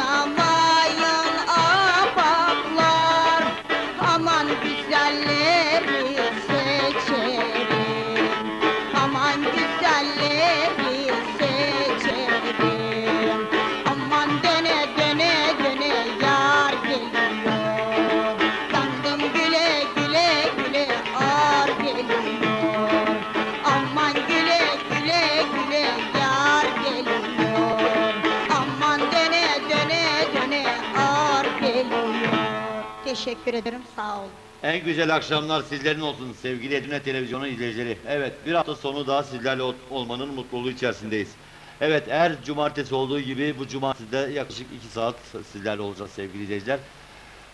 I'm Panama. Teşekkür ederim sağ olun. En güzel akşamlar sizlerin olsun sevgili Edirne Televizyonu izleyicileri. Evet bir hafta sonu daha sizlerle ol- olmanın mutluluğu içerisindeyiz. Evet her cumartesi olduğu gibi bu cumartesi de yaklaşık 2 saat sizlerle olacağız sevgili izleyiciler.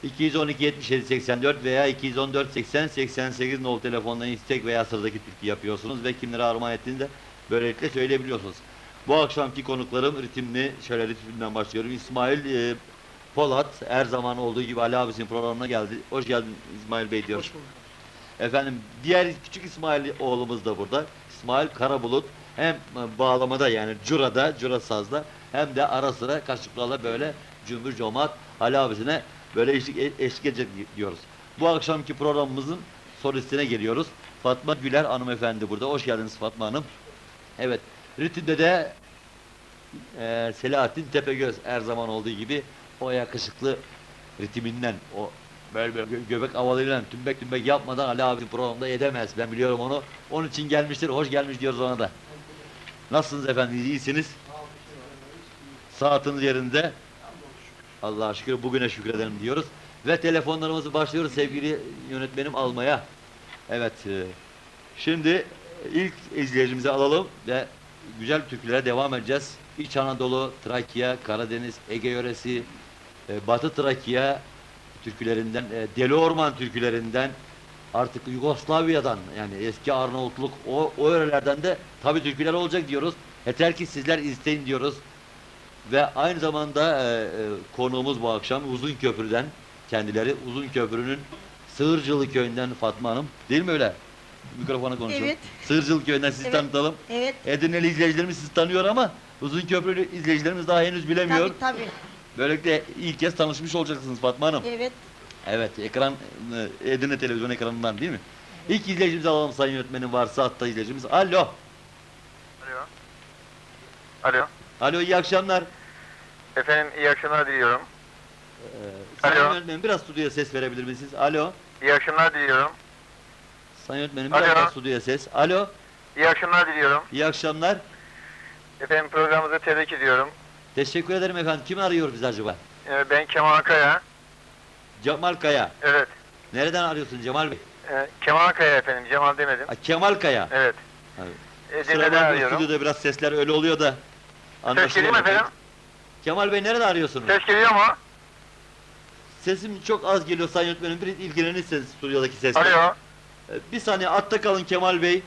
212 77 84 veya 214 80 88 nol telefondan istek veya sıradaki türkü yapıyorsunuz ve kimlere armağan ettiğini de böylelikle söyleyebiliyorsunuz. Bu akşamki konuklarım ritimli, şöyle ritimden başlıyorum. İsmail e, Polat her zaman olduğu gibi Ali abisinin programına geldi. Hoş geldin İsmail Bey diyor. Efendim diğer küçük İsmail oğlumuz da burada. İsmail Karabulut hem bağlamada yani curada, cura sazda hem de ara sıra kaşıklarla böyle cümbür cemaat Ali abisine böyle eşlik, eşlik edecek diyoruz. Bu akşamki programımızın solistine geliyoruz. Fatma Güler hanımefendi burada. Hoş geldiniz Fatma Hanım. Evet, ritimde de e, Selahattin Tepegöz her zaman olduğu gibi o yakışıklı ritminden o böyle böyle gö- göbek havalıyla tümbek tümbek yapmadan Ali abi programda edemez. Ben biliyorum onu. Onun için gelmiştir. Hoş gelmiş diyoruz ona da. Nasılsınız efendim? İyisiniz? Saatiniz yerinde. Allah'a şükür bugüne şükredelim diyoruz. Ve telefonlarımızı başlıyoruz sevgili yönetmenim almaya. Evet. e, Şimdi ilk izleyicimizi alalım ve güzel türkülere devam edeceğiz. İç Anadolu, Trakya, Karadeniz, Ege yöresi, e, Batı Trakya türkülerinden, e, Deli Orman türkülerinden, artık Yugoslavya'dan yani eski Arnavutluk o, o yörelerden de tabi türküler olacak diyoruz. Yeter ki sizler isteyin diyoruz. Ve aynı zamanda e, e, konuğumuz bu akşam Uzun Köprü'den kendileri Uzun Köprü'nün Sığırcılı köyünden Fatma Hanım. Değil mi öyle? Mikrofona konuşalım. Evet. Sığırcılı köyünden sizi Evet. tanıtalım. Evet. Edirneli izleyicilerimiz sizi tanıyor ama Uzun Köprülü izleyicilerimiz daha henüz bilemiyor. Tabii tabii. Böylelikle ilk kez tanışmış olacaksınız Fatma Hanım. Evet. Evet, ekran e, Edirne televizyon ekranından değil mi? İlk izleyicimizi alalım sayın yönetmenim varsa hatta izleyicimiz. Alo. Alo. Alo. Alo iyi akşamlar. Efendim iyi akşamlar diliyorum. Ee, sayın Alo. yönetmenim biraz stüdyoya ses verebilir misiniz? Alo. İyi akşamlar diliyorum. Sayın yönetmenim biraz Alo. daha stüdyoya ses. Alo. İyi akşamlar diliyorum. İyi akşamlar. Efendim programınızı tebrik ediyorum. Teşekkür ederim efendim. Kim arıyor biz acaba? Ee, ben Kemal Kaya. Cemal Kaya. Evet. Nereden arıyorsun Cemal Bey? Ee, Kemal Kaya efendim. Cemal demedim. Ha, Kemal Kaya. Evet. Evet. Edirne'den bakma arıyorum. stüdyoda biraz sesler öyle oluyor da. Ses geliyor mu efendim? Kemal Bey nerede arıyorsunuz? Ses geliyor mu? Sesim çok az geliyor sayın yönetmenim. Bir ilgilenirseniz stüdyodaki sesle. Alo. Ee, Bir saniye atta kalın Kemal Bey.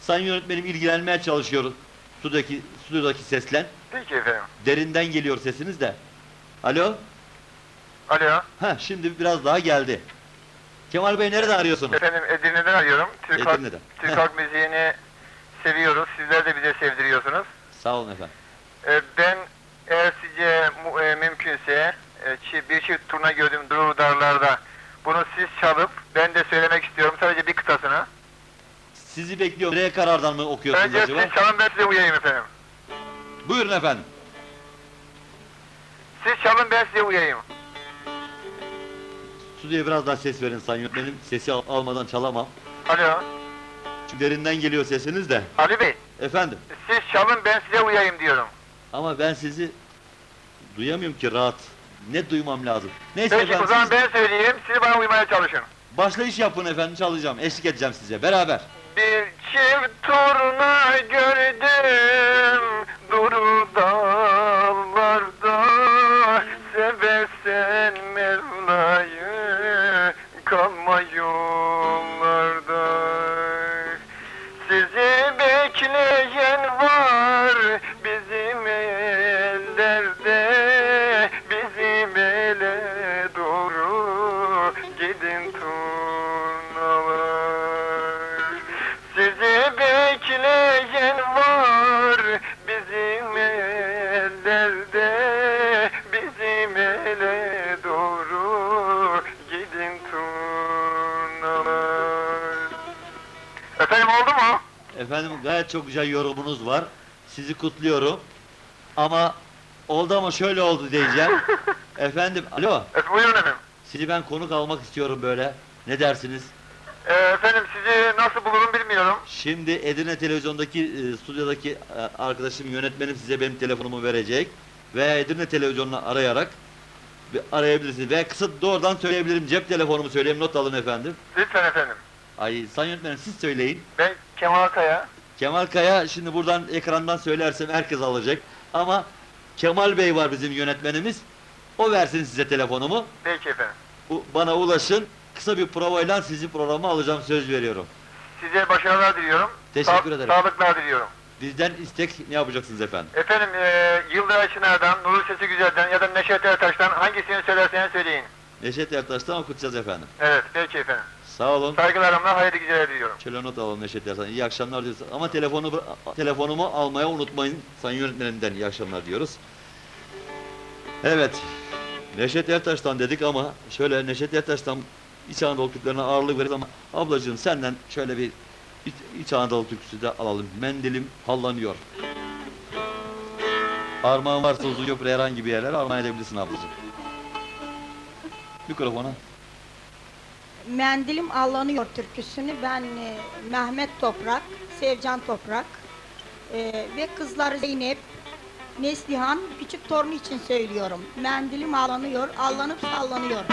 Sayın yönetmenim ilgilenmeye çalışıyor. Stüdyodaki, stüdyodaki seslen. Peki efendim. Derinden geliyor sesiniz de. Alo? Alo. Ha şimdi biraz daha geldi. Kemal Bey nereden arıyorsunuz? Efendim Edirne'den arıyorum. Türk, halk, Edirne'den. Türk Heh. halk müziğini seviyoruz. Sizler de bize sevdiriyorsunuz. Sağ olun efendim. Ee, ben eğer sizce mu- e, mümkünse e, bir çift turna gördüm durur darlarda. Bunu siz çalıp ben de söylemek istiyorum. Sizi bekliyorum. R karardan mı okuyorsunuz Önce acaba? siz çalın ben size uyayım efendim. Buyurun efendim. Siz çalın ben size uyayım. Stüdyoya biraz daha ses verin sayın yönetmenim. Sesi al- almadan çalamam. Alo. Çünkü derinden geliyor sesiniz de. Ali Bey Efendim. siz çalın ben size uyayım diyorum. Ama ben sizi duyamıyorum ki rahat. Ne duymam lazım? Neyse Peki efendim o zaman siz ben söyleyeyim siz bana uymaya çalışın. başlayış yapın efendim çalacağım. Eşlik edeceğim size beraber. Çift turna gördüm. Duru dağlarda Seversen Efendim gayet çok güzel yorumunuz var. Sizi kutluyorum. Ama oldu ama şöyle oldu diyeceğim. efendim, alo. E, buyurun efendim. Sizi ben konuk almak istiyorum böyle. Ne dersiniz? E, efendim sizi nasıl bulurum bilmiyorum. Şimdi Edirne Televizyon'daki e, stüdyodaki e, arkadaşım yönetmenim size benim telefonumu verecek veya Edirne Televizyonu'nu arayarak arayabilirsiniz veya kısa doğrudan söyleyebilirim cep telefonumu söyleyeyim not alın efendim. Lütfen efendim. Ay sayın yönetmenim siz söyleyin. Ben Kemal Kaya. Kemal Kaya şimdi buradan ekrandan söylersem herkes alacak ama Kemal Bey var bizim yönetmenimiz. O versin size telefonumu. Peki efendim. U- Bana ulaşın. Kısa bir provayla sizi programa alacağım söz veriyorum. Size başarılar diliyorum. Teşekkür Sa- ederim. Sağlıklar diliyorum. Bizden istek ne yapacaksınız efendim? Efendim e, Yıldıray Çınar'dan, Nuri Sesi Güzel'den ya da Neşet Ertaş'tan hangisini söylerseniz söyleyin. Neşet Ertaş'tan okutacağız efendim. Evet, peki efendim. Sağ olun. Saygılarımla hayırlı geceler diliyorum. Şöyle not alalım Neşet Ertaş'tan. İyi akşamlar diyoruz. Ama telefonu telefonumu almaya unutmayın. Sayın yönetmenimden iyi akşamlar diyoruz. Evet. Neşet Ertaş'tan dedik ama şöyle Neşet Ertaş'tan İç Anadolu Türklerine ağırlık veririz ama ablacığım senden şöyle bir İç, İç Anadolu türküsü de alalım. Mendilim hallanıyor. Armağan varsa uzun köprü herhangi bir yerlere armağan edebilirsin ablacığım. Mikrofona. Mendilim Allanıyor türküsünü ben e, Mehmet Toprak, Sevcan Toprak e, ve kızları Zeynep, Neslihan küçük torunu için söylüyorum. Mendilim allanıyor, allanıp sallanıyor.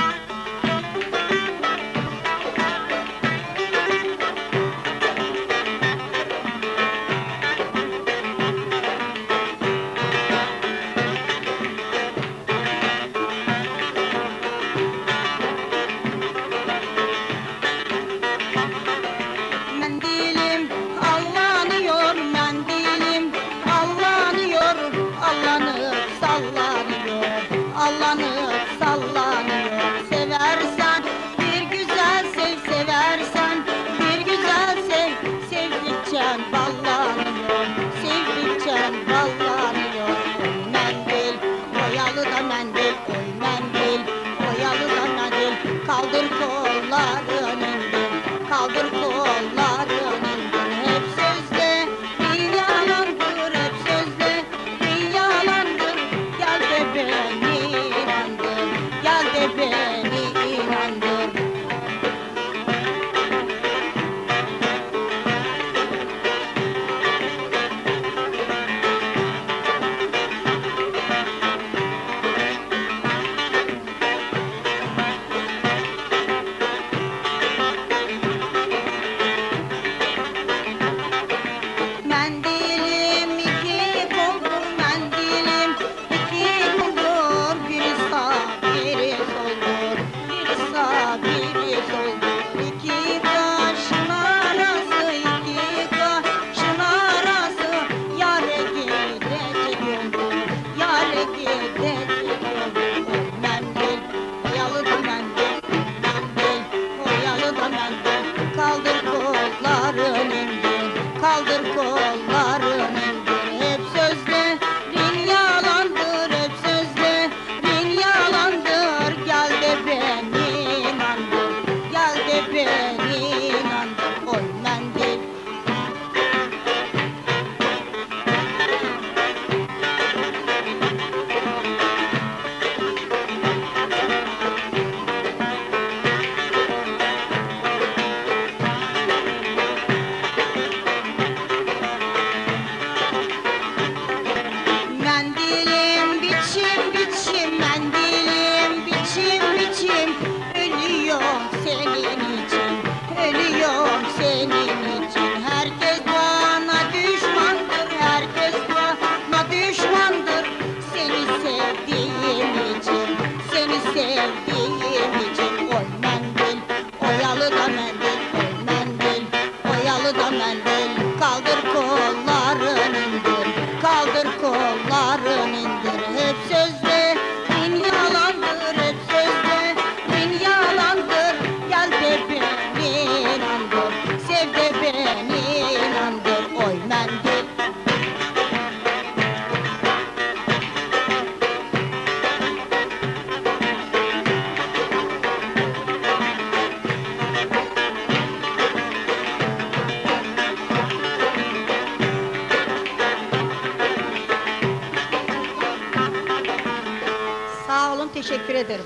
Teşekkür ederim.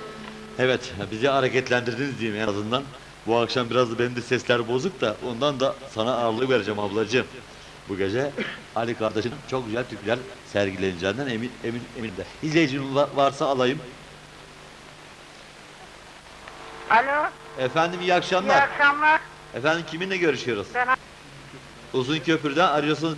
Evet, bizi hareketlendirdiniz diyeyim en azından. Bu akşam biraz da benim de sesler bozuk da ondan da sana ağırlık vereceğim ablacığım. Bu gece Ali kardeşin çok güzel türküler sergileneceğinden emin emin eminim de. İzleyicinin va- varsa alayım. Alo, Efendim iyi iyi akşamlar. akşamlar. Efendim kiminle görüşüyoruz? Ben Uzun köprüden arıyorsunuz.